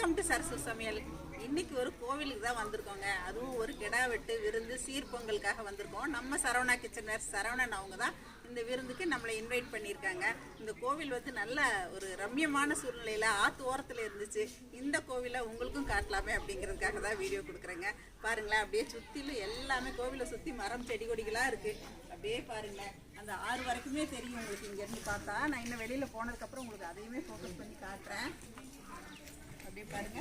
Welcome to சரஸ்வ சமையல் இன்னைக்கு ஒரு கோவிலுக்கு தான் வந்திருக்கோங்க. அதுவும் ஒரு கிடா வெட்டு விருந்து சீர்பொங்கலுக்காக வந்திருக்கோம். நம்ம சரவணா கிச்சனர் சரவணன் அவங்க தான் இந்த விருந்துக்கு நம்மளை இன்வைட் பண்ணியிருக்காங்க. இந்த கோவில் வந்து நல்ல ஒரு ரம்யமான சூழ்நிலையில் ஆத்து ஓரத்தில் இருந்துச்சு. இந்த கோவிலை உங்களுக்கும் காட்டலாமே அப்படிங்கிறதுக்காக தான் வீடியோ கொடுக்குறேங்க. பாருங்களேன் அப்படியே சுற்றிலும் எல்லாமே கோவிலை சுற்றி மரம் செடி கொடிகளாக இருக்குது அப்படியே பாருங்களேன் அந்த ஆறு வரைக்குமே தெரியும் உங்களுக்கு இங்கேருந்து பார்த்தா. நான் இன்னும் வெளியில் போனதுக்கப்புறம் உங்களுக்கு அதையுமே ஃபோக்கஸ் பண்ணி காட்டுறேன். அப்படியே பாருங்க.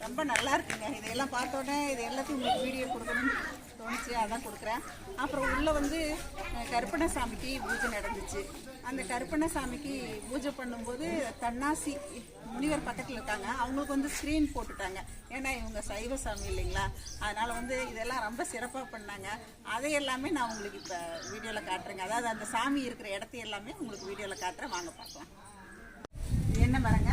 ரொம்ப நல்லா இருக்குங்க. இதையெல்லாம் பார்த்தோன்னே இது எல்லாத்தையும் உங்களுக்கு வீடியோ கொடுக்கணும்னு தோணுச்சு. அதான் கொடுக்குறேன். அப்புறம் உள்ளே வந்து அஹ், கருப்பண்ணசாமிக்கு பூஜை நடந்துச்சு. அந்த கருப்பண்ணசாமிக்கு பூஜை பண்ணும்போது தன்னாசி முனிவர் பக்கத்தில் இருக்காங்க. அவங்களுக்கு வந்து ஸ்க்ரீன் போட்டுட்டாங்க. ஏன்னா இவங்க சைவ சாமி இல்லைங்களா? அதனால் வந்து இதெல்லாம் ரொம்ப சிறப்பாக பண்ணாங்க. அதை எல்லாமே நான் உங்களுக்கு இப்போ வீடியோவில் காட்டுறேங்க. அதாவது அந்த சாமி இருக்கிற இடத்த எல்லாமே உங்களுக்கு வீடியோவில் காட்டுறேன். வாங்க பார்க்கலாம். என்ன மரங்க?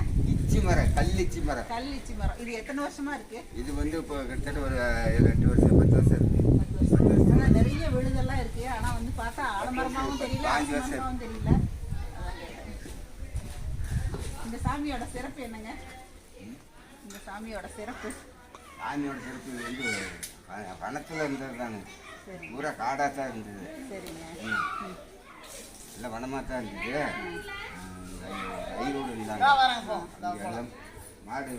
இச்சி மரம் கல்லிச்சி மரம் கல்லிச்சி மரம் இது எத்தனை வருஷமா இருக்கு? இது வந்து இப்போ கிட்டத்தட்ட ஒரு ரெண்டு வருஷம் பத்து வருஷம் இருக்கு. ஆனா நிறைய விழுதெல்லாம் இருக்கு. ஆனா வந்து பார்த்தா ஆலமரமாவும் தெரியல பாஞ்சு வருஷம் தெரியல. இந்த சாமியோட சிறப்பு என்னங்க? இந்த சாமியோட சிறப்பு. சாமியோட சிறப்பு வந்து பணத்துல இருந்தது தானே. சரி. பூரா காடாக தான் இருந்தது. சரிங்க. எல்லாம் வனமாக தான் இருந்தது. ஐரோடு இருந்தாங்க மாடு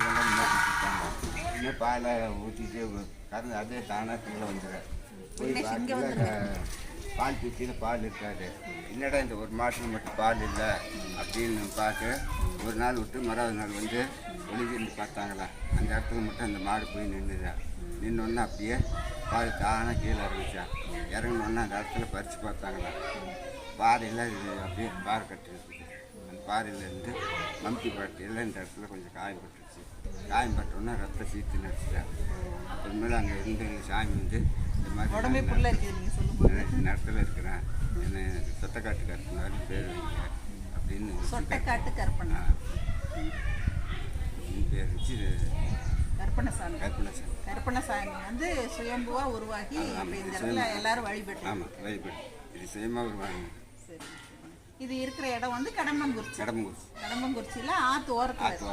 இன்னும் பாலை ஊற்றிட்டு கறந்து அதே தானாக கீழே வந்துடும் போய் பால் பீச்சியில் பால் இருக்காது. என்னடா இந்த ஒரு மாட்டுக்கு மட்டும் பால் இல்லை அப்படின்னு பார்த்து ஒரு நாள் விட்டு மறாவது நாள் வந்து வெளியிருந்து பார்த்தாங்களா. அந்த இடத்துல மட்டும் அந்த மாடு போய் நின்றுதா நின்னொன்னே அப்படியே பால் தானாக கீழே இறங்குச்சா. இறங்கினோன்னே அந்த இடத்துல பறித்து பார்த்தாங்களா. பாறையில் அப்படியே பாறை கட்டு இருக்குது அந்த பாறையிலேருந்து மம்தி பாட்டியில் இந்த இடத்துல கொஞ்சம் காயம் பட்டுருச்சு காயம் பட்டோன்னே ரத்த சீத்து நடிச்சிட்டா அப்புறமேல அங்கே இருந்து சாமி வந்து இந்த மாதிரி நேரத்தில் இருக்கிறேன் என்ன சொத்தக்காட்டு கருத்துனாரு பேர் வைங்க அப்படின்னு சொட்டைக்காட்டு கற்பனை பேர் வச்சு கற்பனசாமி கற்பனை கற்பனசாமி வந்து சுயம்புவா உருவாகி இந்த இடத்துல எல்லாரும் வழிபட்டு ஆமாம் வழிபடு இது சுயமாக வருவாங்க சரி இது இருக்கிற இடம் வந்து கடம்பங்குறிச்சி. கடம்பூர் கடம்பங்குறிச்சியில் ஆத்து ஓரத்தில்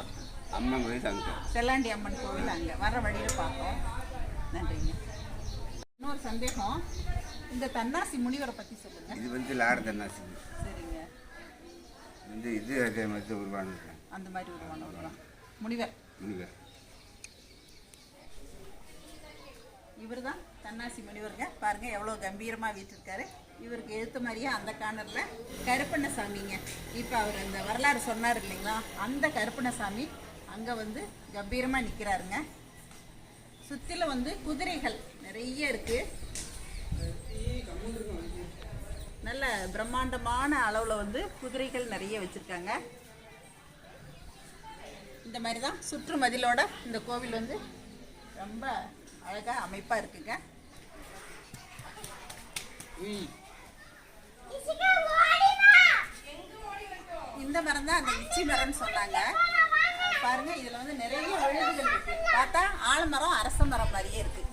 அம்மன் கோயில் அங்கே. செல்லாண்டி அம்மன் கோவில் அங்கே. வர வழியில் பார்த்தோம். நன்றிங்க. இன்னொரு சந்தேகம். இந்த தன்னாசி முனிவரை பற்றி சொல்லுங்க. இது வந்து லாட தன்னாசி. சரிங்க. வந்து இது அதே மாதிரி தான் உருவானது. அந்த மாதிரி உருவானவர் தான் முனிவர். முனிவர். இவர் தான் அண்ணாசி முனிவருங்க. பாருங்க எவ்வளோ கம்பீரமாக வீட்டிருக்காரு இவருக்கு எழுத்த மாதிரியே அந்த கார்னரில் கருப்பண்ணசாமிங்க. இப்போ அவர் அந்த வரலாறு சொன்னார் இல்லைங்களா? அந்த கருப்பண்ணசாமி அங்கே வந்து கம்பீரமாக நிற்கிறாருங்க சுற்றில வந்து குதிரைகள் நிறைய இருக்கு. நல்ல பிரம்மாண்டமான அளவில் வந்து குதிரைகள் நிறைய வச்சுருக்காங்க. இந்த மாதிரி தான் சுற்று மதிலோட இந்த கோவில் வந்து ரொம்ப அழகாக அமைப்பாக இருக்குங்க. இந்த மரம் தான் அந்த இச்சி மரம்னு சொன்னாங்க. பாருங்க இதுல வந்து நிறைய விழுதுகள் இருக்கு. பார்த்தா ஆலமரம் அரச மரம் மாதிரியே இருக்கு.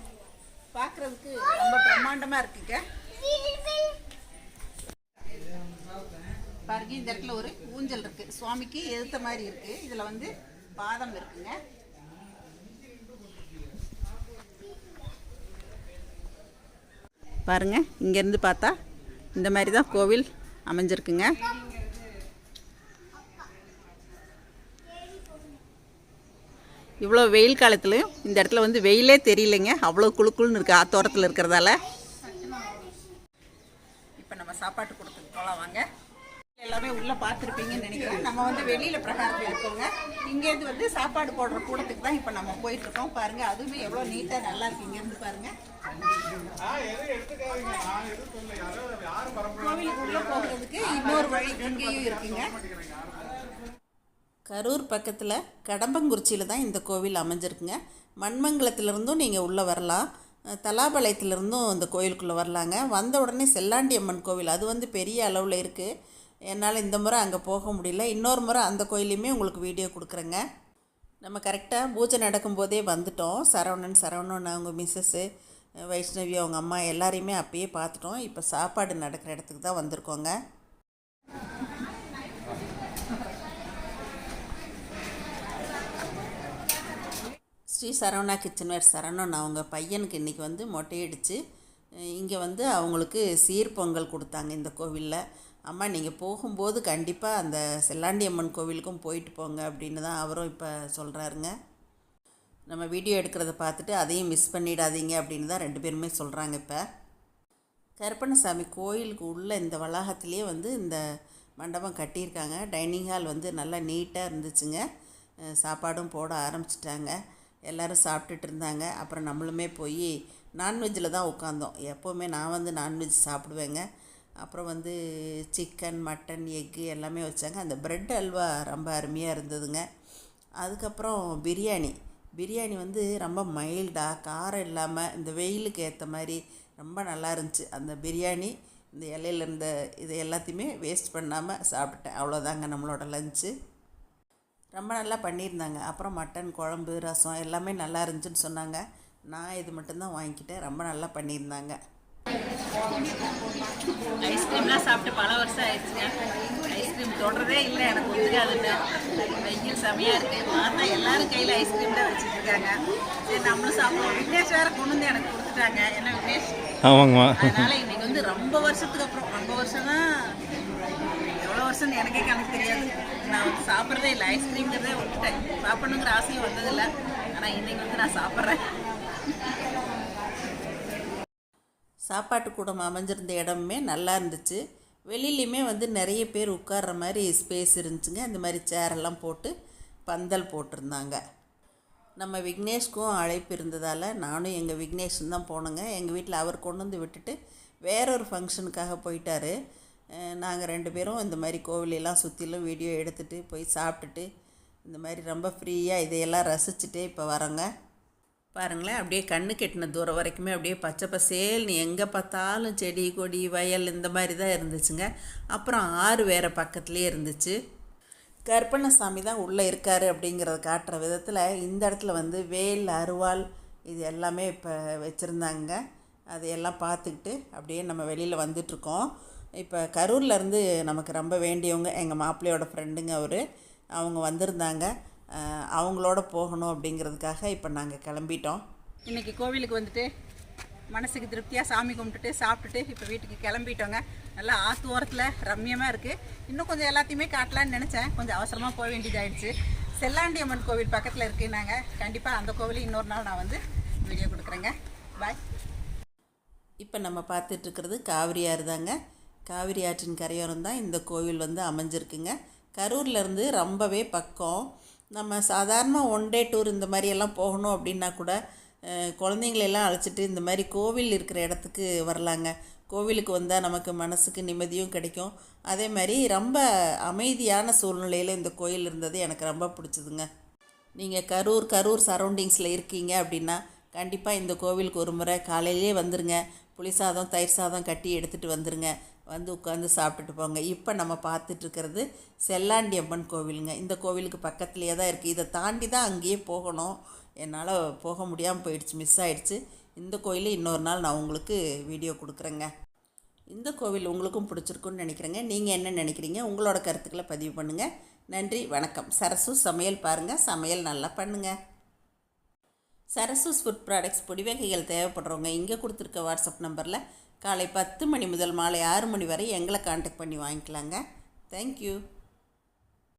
பார்க்கிறதுக்கு ரொம்ப பிரம்மாண்டமா இருக்குங்க. பாருங்க இந்த இடத்துல ஒரு ஊஞ்சல் இருக்கு. சுவாமிக்கு எதிர்த்த மாதிரி இருக்கு. இதுல வந்து பாதம் இருக்குங்க. பாருங்கள் இங்கேருந்து பார்த்தா இந்த மாதிரி தான் கோவில் அமைஞ்சிருக்குங்க. இவ்வளோ வெயில் காலத்துலையும் இந்த இடத்துல வந்து வெயிலே தெரியலைங்க. அவ்வளோ குழுக்குள்னு இருக்கு ஆத்தோரத்தில் இருக்கிறதால. இப்போ நம்ம சாப்பாட்டு கொடுத்துட்டு போகலாம் வாங்க. எல்லாமே உள்ளே பார்த்துருப்பீங்கன்னு நினைக்கிறேன். நம்ம வந்து வெளியில் பிரகாரத்தில் இருக்கோங்க. இங்கேருந்து வந்து சாப்பாடு போடுற கூடத்துக்கு தான் இப்போ நம்ம போயிட்டுருக்கோம் பாருங்கள் அதுவுமே எவ்வளோ நீட்டாக நல்லா இருக்குது இங்கேருந்து பாருங்கள் இன்னொரு வழி இங்கேயும் இருக்குங்க கரூர் பக்கத்தில் கடம்பங்குறிச்சியில் தான் இந்த கோவில் அமைஞ்சிருக்குங்க. மண்மங்கலத்திலிருந்தும் நீங்கள் உள்ளே வரலாம். தலாபாளையத்திலிருந்தும் இந்த கோயிலுக்குள்ளே வரலாங்க. வந்த உடனே செல்லாண்டி அம்மன் கோவில் அது வந்து பெரிய அளவில் இருக்குது என்னால் இந்த முறை அங்கே போக முடியல. இன்னொரு முறை அந்த கோயிலையுமே உங்களுக்கு வீடியோ கொடுக்குறேங்க. நம்ம கரெக்டாக பூஜை நடக்கும்போதே வந்துட்டோம். சரவணன் சரவணன் அவங்க மிஸ்ஸஸ்ஸு வைஷ்ணவி அவங்க அம்மா எல்லாரையுமே அப்பயே பார்த்துட்டோம். இப்போ சாப்பாடு நடக்கிற இடத்துக்கு தான் வந்திருக்கோங்க. ஸ்ரீ சரவணா கிச்சன்வேர் சரவணன் அவங்க பையனுக்கு இன்றைக்கி வந்து மொட்டையடிச்சு. இங்கே வந்து அவங்களுக்கு சீர் பொங்கல் கொடுத்தாங்க இந்த கோவிலில். அம்மா நீங்கள் போகும்போது கண்டிப்பாக அந்த செல்லாண்டி அம்மன் கோவிலுக்கும் போயிட்டு போங்க அப்படின்னு தான் அவரும் இப்போ சொல்கிறாருங்க நம்ம வீடியோ எடுக்கிறத பார்த்துட்டு அதையும் மிஸ் பண்ணிடாதீங்க அப்படின்னு தான் ரெண்டு பேருமே சொல்கிறாங்க இப்போ. கருப்பண்ணசாமி கோயிலுக்கு உள்ள இந்த வளாகத்திலேயே வந்து இந்த மண்டபம் கட்டியிருக்காங்க. டைனிங் ஹால் வந்து நல்லா நீட்டாக இருந்துச்சுங்க. சாப்பாடும் போட ஆரம்பிச்சிட்டாங்க. எல்லோரும் சாப்பிட்டுட்டு இருந்தாங்க. அப்புறம் நம்மளுமே போய் நான்வெஜ்ஜில் தான் உட்காந்தோம். எப்போவுமே நான் வந்து நான்வெஜ் சாப்பிடுவேங்க. அப்புறம் வந்து சிக்கன் மட்டன் எக்கு எல்லாமே வச்சாங்க. அந்த பிரெட் அல்வா ரொம்ப அருமையாக இருந்ததுங்க. அதுக்கப்புறம் பிரியாணி. பிரியாணி வந்து ரொம்ப மைல்டாக காரம் இல்லாமல் இந்த வெயிலுக்கு ஏற்ற மாதிரி ரொம்ப நல்லா இருந்துச்சு. அந்த பிரியாணி இந்த இலையில இருந்த இது எல்லாத்தையுமே வேஸ்ட் பண்ணாமல் சாப்பிட்டேன் அவ்வளோதாங்க நம்மளோட லஞ்சு ரொம்ப நல்லா பண்ணியிருந்தாங்க. அப்புறம் மட்டன் குழம்பு ரசம் எல்லாமே நல்லா இருந்துச்சுன்னு சொன்னாங்க. நான் இது மட்டும்தான் வாங்கிக்கிட்டேன். ரொம்ப நல்லா பண்ணியிருந்தாங்க. ஐஸ்கிரீம்லாம் சாப்பிட்டு பல வருஷம் ஆயிடுச்சுங்க. ஐஸ்கிரீம் தொடரதே இல்லை எனக்கு ஒத்துக்காதுன்னு. வெயில் செமையாக இருக்குது பார்த்தா எல்லாரும் கையில் ஐஸ்கிரீம் தான் வச்சுட்டு இருக்காங்க சரி நம்மளும் சாப்பிடுவோம். விக்னேஷ் வேறு கொண்டு வந்து எனக்கு கொடுத்துட்டாங்க. என்ன விக்னேஷ்? ஆமாங்கம்மா. அதனால இன்னைக்கு வந்து ரொம்ப வருஷத்துக்கு அப்புறம். ரொம்ப வருஷம் தான் எவ்வளோ வருஷம்னு எனக்கே கணக்கு தெரியாது. நான் வந்து சாப்பிட்றதே இல்லை. ஐஸ்கிரீம்ங்கிறதே விட்டுட்டேன். சாப்பிடணுங்கிற ஆசையும் வந்ததில்லை. ஆனால் இன்னைக்கு வந்து நான் சாப்பிட்றேன். சாப்பாட்டு கூடம் அமைஞ்சிருந்த இடமுமே நல்லா இருந்துச்சு. வெளியிலையுமே வந்து நிறைய பேர் உட்கார்ற மாதிரி ஸ்பேஸ் இருந்துச்சுங்க. இந்த மாதிரி சேரெல்லாம் போட்டு பந்தல் போட்டிருந்தாங்க. நம்ம விக்னேஷ்க்கும் அழைப்பு இருந்ததால் நானும் எங்கள் விக்னேஷன் தான் போனோங்க. எங்கள் வீட்டில் அவர் கொண்டு வந்து விட்டுட்டு வேற ஒரு ஃபங்க்ஷனுக்காக போயிட்டார் நாங்கள் ரெண்டு பேரும் இந்த மாதிரி கோவிலெல்லாம் சுற்றிலும் வீடியோ எடுத்துகிட்டு போய் சாப்பிட்டுட்டு இந்த மாதிரி ரொம்ப ஃப்ரீயாக இதையெல்லாம் ரசிச்சுட்டே இப்போ வரோங்க. பாருங்களேன் அப்படியே கண்ணு கெட்டின தூரம் வரைக்குமே அப்படியே பச்சை பசேல்னு எங்கே பார்த்தாலும் செடி கொடி வயல் இந்த மாதிரி தான் இருந்துச்சுங்க. அப்புறம் ஆறு வேறு பக்கத்துலேயே இருந்துச்சு. கற்பணசாமி தான் உள்ளே இருக்காரு அப்படிங்கிறத காட்டுற விதத்தில் இந்த இடத்துல வந்து வேல் அருவாள் இது எல்லாமே இப்போ வச்சுருந்தாங்க. அதையெல்லாம் பார்த்துக்கிட்டு அப்படியே நம்ம வெளியில் வந்துட்ருக்கோம் இப்போ கரூர்லேருந்து நமக்கு ரொம்ப வேண்டியவங்க எங்கள் மாப்பிள்ளையோட ஃப்ரெண்டுங்க அவர். அவங்க வந்திருந்தாங்க. அவங்களோட போகணும் அப்படிங்கிறதுக்காக இப்போ நாங்கள் கிளம்பிட்டோம். இன்னைக்கு கோவிலுக்கு வந்துட்டு மனசுக்கு திருப்தியாக சாமி கும்பிட்டுட்டு சாப்பிட்டுட்டு இப்போ வீட்டுக்கு கிளம்பிட்டோங்க. நல்லா ஆத்து ஓரத்தில் ரம்மியமாக இருக்குது இன்னும் கொஞ்சம் எல்லாத்தையுமே காட்டலான்னு நினச்சேன். கொஞ்சம் அவசரமாக போக வேண்டியதாயிடுச்சு. செல்லாண்டி அம்மன் கோவில் பக்கத்தில் இருக்குது நாங்கள் கண்டிப்பாக அந்த கோவிலும் இன்னொரு நாள் நான் வந்து வீடியோ கொடுக்குறேங்க. பாய் இப்போ நம்ம பார்த்துட்ருக்கிறது காவிரி ஆறு தாங்க. காவிரி ஆற்றின் கரையோரம் தான் இந்த கோவில் வந்து அமைஞ்சிருக்குங்க. கரூர்லேருந்து ரொம்பவே பக்கம். நம்ம சாதாரணமாக ஒன் டே டூர் இந்த மாதிரியெல்லாம் போகணும் அப்படின்னா கூட குழந்தைங்களெல்லாம் அழைச்சிட்டு இந்த மாதிரி கோவில் இருக்கிற இடத்துக்கு வரலாங்க. கோவிலுக்கு வந்தால் நமக்கு மனசுக்கு நிம்மதியும் கிடைக்கும். அதே மாதிரி ரொம்ப அமைதியான சூழ்நிலையில் இந்த கோயில் இருந்தது எனக்கு ரொம்ப பிடிச்சதுங்க. நீங்கள் கரூர் கரூர் சரௌண்டிங்ஸில் இருக்கீங்க அப்படின்னா கண்டிப்பாக இந்த கோவிலுக்கு ஒரு முறை காலையிலே வந்துருங்க. புளி சாதம் தயிர் சாதம் கட்டி எடுத்துகிட்டு வந்துருங்க. வந்து உட்காந்து சாப்பிட்டுட்டு போங்க. இப்போ நம்ம பார்த்துட்ருக்கிறது செல்லாண்டி அம்மன் கோவிலுங்க. இந்த கோவிலுக்கு பக்கத்துலேயே தான் இருக்குது இதை தாண்டி தான் அங்கேயே போகணும். என்னால் போக முடியாமல் போயிடுச்சு மிஸ் ஆயிடுச்சு. இந்த கோயிலை இன்னொரு நாள் நான் உங்களுக்கு வீடியோ கொடுக்குறேங்க. இந்த கோவில் உங்களுக்கும் பிடிச்சிருக்குன்னு நினைக்கிறேங்க. நீங்கள் என்ன நினைக்கிறீங்க? உங்களோட கருத்துக்களை பதிவு பண்ணுங்கள் நன்றி வணக்கம். சரசு சமையல் பாருங்கள் சமையல் நல்லா பண்ணுங்கள் சரசூஸ் ஃபுட் ப்ராடக்ட்ஸ் பொடி வகைகள் தேவைப்படுறவங்க இங்கே கொடுத்துருக்க வாட்ஸ்அப் நம்பரில் காலை பத்து மணி முதல் மாலை ஆறு மணி வரை எங்களை காண்டாக்ட் பண்ணி வாங்கிக்கலாங்க. தேங்க்யூ